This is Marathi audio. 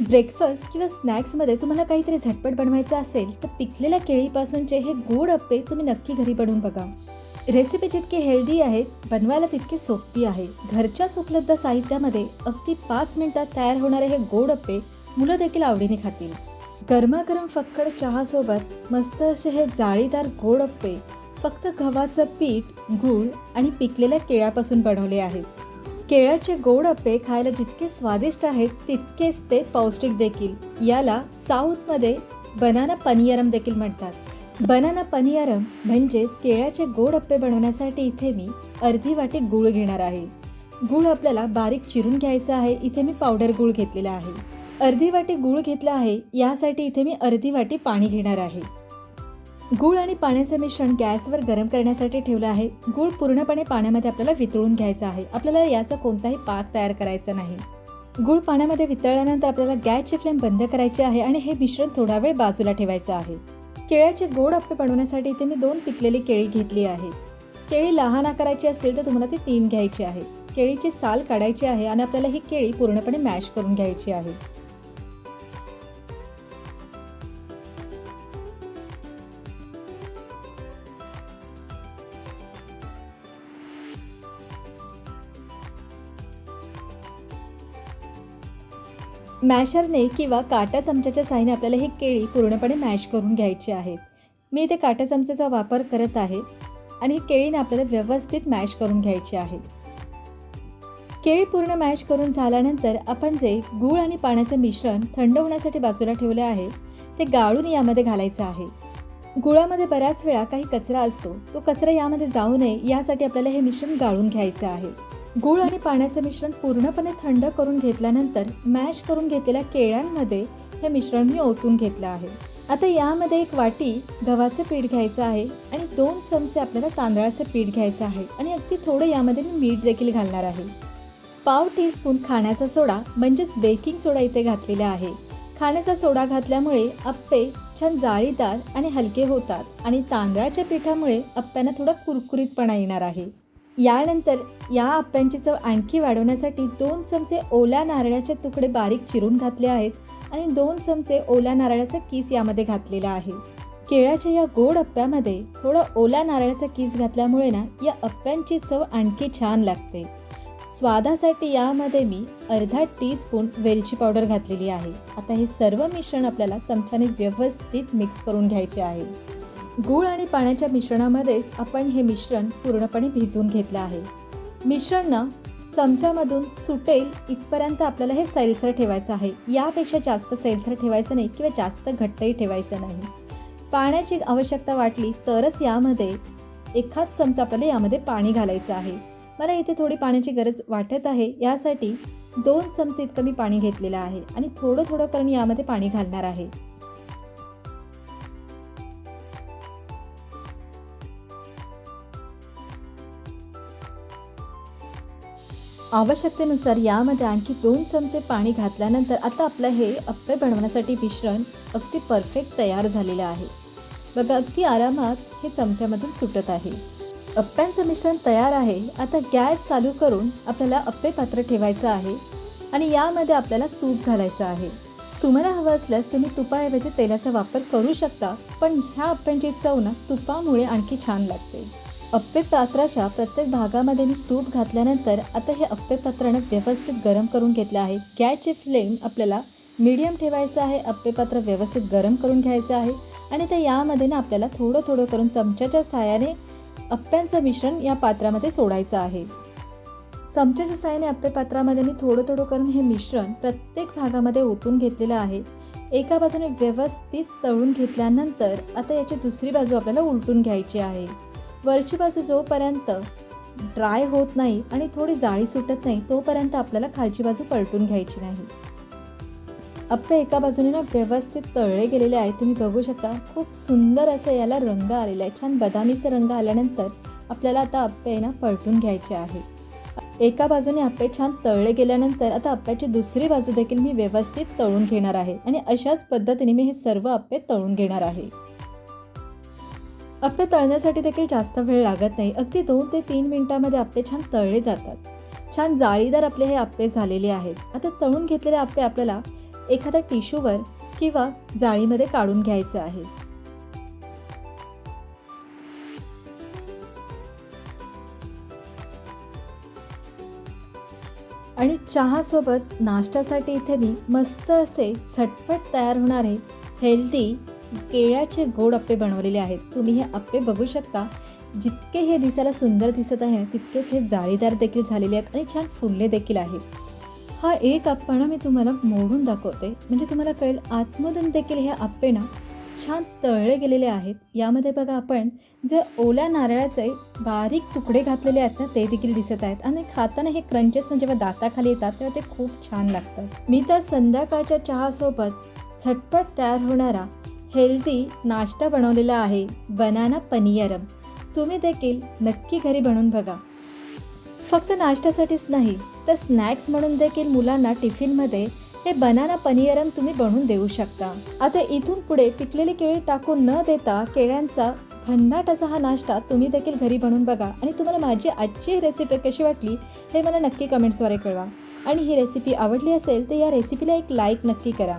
ब्रेकफास्ट किंवा स्नॅक्समध्ये तुम्हाला काहीतरी झटपट बनवायचं असेल तर पिकलेल्या केळीपासूनचे हे गोड अप्पे तुम्ही नक्की घरी बनवून बघा. रेसिपी जितकी हेल्दी आहे बनवायला तितकी सोपी आहे. घरच्याच उपलब्ध साहित्यामध्ये अगदी पाच मिनिटात तयार होणारे हे गोड अप्पे मुलं देखील आवडीने खातील. गरमागरम फक्कड चहासोबत मस्त असे हे जाळीदार गोड अप्पे फक्त गव्हाचं पीठ गूळ आणि पिकलेल्या केळ्यापासून बनवले आहेत. केळ्याचे गोड अप्पे खायला जितके स्वादिष्ट आहेत तितकेच ते पौष्टिक देखील. याला साऊथमध्ये बनाना पनियरम देखील म्हणतात. बनाना पनियरम म्हणजेच केळ्याचे गोड अप्पे बनवण्यासाठी इथे मी अर्धी वाटी गूळ घेणार आहे. गूळ आपल्याला बारीक चिरून घ्यायचा आहे इथे मी पावडर गूळ घेतलेला आहे. अर्धी वाटी गूळ घेतला आहे यासाठी इथे मी अर्धी वाटी पाणी घेणार आहे. गूळ आणि पाण्याचं मिश्रण गॅसवर गरम करण्यासाठी ठेवलं आहे. गूळ पूर्णपणे पाण्यामध्ये आपल्याला वितळून घ्यायचा आहे. आपल्याला याचा कोणताही पाक तयार करायचा नाही. गूळ पाण्यामध्ये वितळल्यानंतर आपल्याला गॅसची फ्लेम बंद करायची आहे आणि हे मिश्रण थोडा वेळ बाजूला ठेवायचं आहे. केळ्याचे गोड अप्पे बनवण्यासाठी इथे मी दोन पिकलेली केळी घेतली आहे. केळी लहान आकाराची असतील तर तुम्हाला ती तीन घ्यायची आहे. केळीची साल काढायची आहे आणि आपल्याला ही केळी पूर्णपणे मॅश करून घ्यायची आहे. मॅशरने किंवा काटा चमच्याच्या साहाय्याने आपल्याला ही केळी पूर्णपणे मॅश करून घ्यायची आहेत. मी इथे काटा चमच्याचा वापर करत आहे आणि ही केळीने आपल्याला व्यवस्थित मॅश करून घ्यायची आहे. केळी पूर्ण मॅश करून झाल्यानंतर आपण जे गूळ आणि पाण्याचे मिश्रण थंड होण्यासाठी बाजूला ठेवले आहे ते गाळून यामध्ये घालायचं आहे. गुळामध्ये बऱ्याच वेळा काही कचरा असतो तो कचरा यामध्ये जाऊ नये यासाठी आपल्याला हे मिश्रण गाळून घ्यायचं आहे. गूळ आणि पाण्याचं मिश्रण पूर्णपणे थंड करून घेतल्यानंतर मॅश करून घेतलेल्या केळ्यांमध्ये हे मिश्रण मी ओतून घेतलं आहे. आता यामध्ये एक वाटी गव्हाचं पीठ घ्यायचं आहे आणि दोन चमचे आपल्याला तांदळाचं पीठ घ्यायचं आहे आणि अगदी थोडं यामध्ये मी मीठ देखील घालणार आहे. पाव टीस्पून खाण्याचा सोडा म्हणजेच बेकिंग सोडा इथे घातलेला आहे. खाण्याचा सोडा घातल्यामुळे अप्पे छान जाळीदार आणि हलके होतात आणि तांदळाच्या पिठामुळे अप्प्यांना थोडा कुरकुरीतपणा येणार आहे. यानंतर या अप्प्यांची चव आणखी वाढवण्यासाठी दोन चमचे ओल्या नारळाचे तुकडे बारीक चिरून घातले आहेत आणि दोन चमचे ओल्या नारळाचा किस यामध्ये घातलेला आहे. केळ्याच्या या गोड अप्प्यामध्ये थोडं ओल्या नारळाचा किस घातल्यामुळे ना या अप्प्यांची चव आणखी छान लागते. स्वादासाठी यामध्ये मी अर्धा टीस्पून वेलची पावडर घातलेली आहे. आता हे सर्व मिश्रण आपल्याला चमच्याने व्यवस्थित मिक्स करून घ्यायचे आहे. गूळ आणि पाण्याच्या मिश्रणामध्येच आपण हे मिश्रण पूर्णपणे भिजवून घेतलं आहे. मिश्रण ना चमच्यामधून सुटेल इथपर्यंत आपल्याला हे सैलसर ठेवायचं आहे. यापेक्षा जास्त सैलसर ठेवायचं नाही किंवा जास्त घट्टही ठेवायचं नाही. पाण्याची आवश्यकता वाटली तरच यामध्ये एखाद चमचा आपल्याला यामध्ये पाणी घालायचं आहे. मला इथे थोडी पाण्याची गरज वाटत आहे. यासाठी दोन चमचे इतकं मी पाणी घेतलेलं आहे आणि थोडं थोडं करून यामध्ये पाणी घालणार आहे. आवश्यकतेनुसार यामध्ये आणखी दोन चमचे पाणी घातल्यानंतर आता आपलं हे अप्पे बनवण्यासाठी मिश्रण अगदी परफेक्ट तयार झालेलं आहे. बघा अगदी आरामात हे चमच्यामधून सुटत आहे. अप्प्यांचं मिश्रण तयार आहे. आता गॅस चालू करून आपल्याला अप्पे पात्र ठेवायचं आहे आणि यामध्ये आपल्याला तूप घालायचं आहे. तुम्हाला हवं असल्यास तुम्ही तुपाऐवजी तेलाचा वापर करू शकता पण ह्या अप्प्यांची चव ना तुपामुळे आणखी छान लागते. अप्पे पात्राच्या प्रत्येक भागामध्ये मी तूप घातल्यानंतर आता हे अप्पे पात्रानं व्यवस्थित गरम करून घेतलं आहे. गॅसची फ्लेम आपल्याला मीडियम ठेवायचं आहे. अप्पे पात्र व्यवस्थित गरम करून घ्यायचं आहे. आणि ते यामध्ये ना आपल्याला थोडं थोडं करून चमच्याच्या साहाय्याने अप्प्यांचं मिश्रण या पात्रामध्ये सोडायचं आहे. चमच्याच्या साहाय्याने अप्पे पात्रामध्ये मी थोडं थोडं करून हे मिश्रण प्रत्येक भागामध्ये ओतून घेतलेलं आहे. एका बाजूने व्यवस्थित तळून घेतल्यानंतर आता याची दुसरी बाजू आपल्याला उलटून घ्यायची आहे. वरची बाजू जोपर्यंत ड्राय होत नाही आणि थोडी जाळी सुटत नाही तोपर्यंत आपल्याला खालची बाजू पलटून घ्यायची नाही. अप्पे एका बाजूने ना व्यवस्थित तळले गेलेले आहेत. तुम्ही बघू शकता खूप सुंदर असं याला रंग आलेला आहे छान बदामीचा रंग आल्यानंतर आपल्याला आता अप्पे ना पलटून घ्यायचे आहे. एका बाजूने अप्पे छान तळले गेल्यानंतर आता अप्प्याची दुसरी बाजू देखील मी व्यवस्थित तळून घेणार आहे. आणि अशाच पद्धतीने मी हे सर्व अप्पे तळून घेणार आहे. अप्पे तळण्यासाठी देखील जास्त वेळ लागत नाही. अगदी दोन ते तीन मिनिटामध्ये अप्पे छान तळले जातात. छान जाळीदार आपले हे आप्पे झालेले आहेत. आता तळून घेतलेले आप्पे आपल्याला एखाद्या टिश्यूवर किंवा जाळीमध्ये काढून घ्यायचं आहे. आणि चहासोबत नाश्त्यासाठी इथे मी मस्त असे झटपट तयार होणारे हेल्दी केळ्याचे गोड अप्पे बनवलेले आहेत. तुम्ही हे अप्पे बघू शकता. जितके हे दिसायला सुंदर दिसत आहे तितकेच हे जाळीदार देखील झालेले आहेत आणि छान फुलले देखील आहेत हा एक अप्पा ना मी तुम्हाला मोडून दाखवते. म्हणजे तुम्हाला कळेल आतमधून देखील हे अप्पे ना छान तळले गेलेले आहेत. यामध्ये बघा आपण जे ओल्या नारळाचे बारीक तुकडे घातलेले आहेत ना ते देखील दिसत आहेत. आणि खाताना हे क्रंचेस जेव्हा दाताखाली येतात तेव्हा ते खूप छान लागतात. मी तर संध्याकाळच्या चहासोबत झटपट तयार होणारा हेल्दी नाश्ता बनवलेला आहे बनाना पनियरम तुम्ही देखील नक्की घरी बनवून बघा. फक्त नाश्त्यासाठीच नाही तर स्नॅक्स म्हणून देखील मुलांना टिफिनमध्ये हे बनाना पनियरम तुम्ही बनवून देऊ शकता. आता इथून पुढे पिकलेली केळी टाकून न देता केळ्यांचा भन्नाट असा हा नाश्ता तुम्ही देखील घरी बनवून बघा. आणि तुम्हाला माझी आजची रेसिपी कशी वाटली हे मला नक्की कमेंट्सद्वारे कळवा. आणि ही रेसिपी आवडली असेल तर या रेसिपीला एक लाईक नक्की करा.